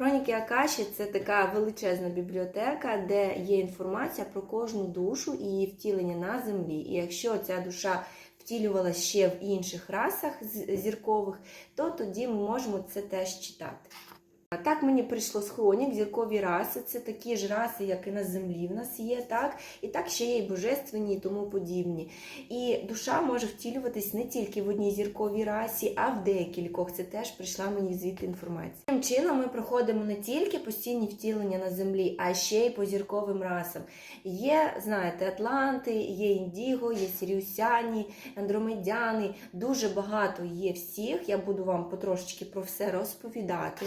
Хроніки Акаші це така величезна бібліотека, де є інформація про кожну душу і її втілення на землі. І якщо ця душа втілювалася ще в інших расах зіркових, то тоді ми можемо це теж читати. Так мені прийшло з хронік, зіркові раси, це такі ж раси, як і на землі в нас є, так? І так ще є і божественні і тому подібні. І душа може втілюватись не тільки в одній зірковій расі, а в декількох. Це теж прийшла мені звідти інформація. Таким чином ми проходимо не тільки постійні втілення на землі, а ще й по зірковим расам. Є, знаєте, Атланти, є індіго, є сіріусяні, андромедяни. Дуже багато є всіх. Я буду вам потрошечки про все розповідати.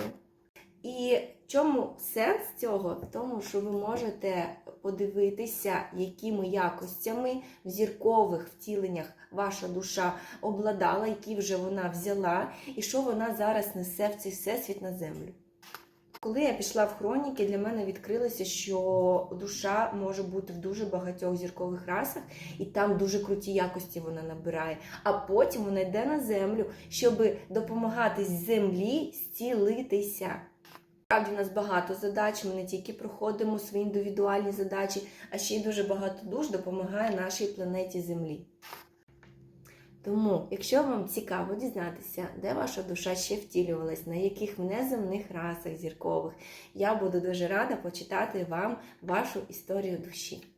І чому сенс цього? В тому, що ви можете подивитися, якими якостями в зіркових втіленнях ваша душа обладала, які вже вона взяла, і що вона зараз несе в цей всесвіт на землю. Коли я пішла в хроніки, для мене відкрилося, що душа може бути в дуже багатьох зіркових расах, і там дуже круті якості вона набирає. А потім вона йде на землю, щоб допомагати землі зцілитися. Справді у нас багато задач. Ми не тільки проходимо свої індивідуальні задачі, а ще й дуже багато душ допомагає нашій планеті Землі. Тому, якщо вам цікаво дізнатися, де ваша душа ще втілювалась, на яких неземних расах зіркових, я буду дуже рада почитати вам вашу історію душі.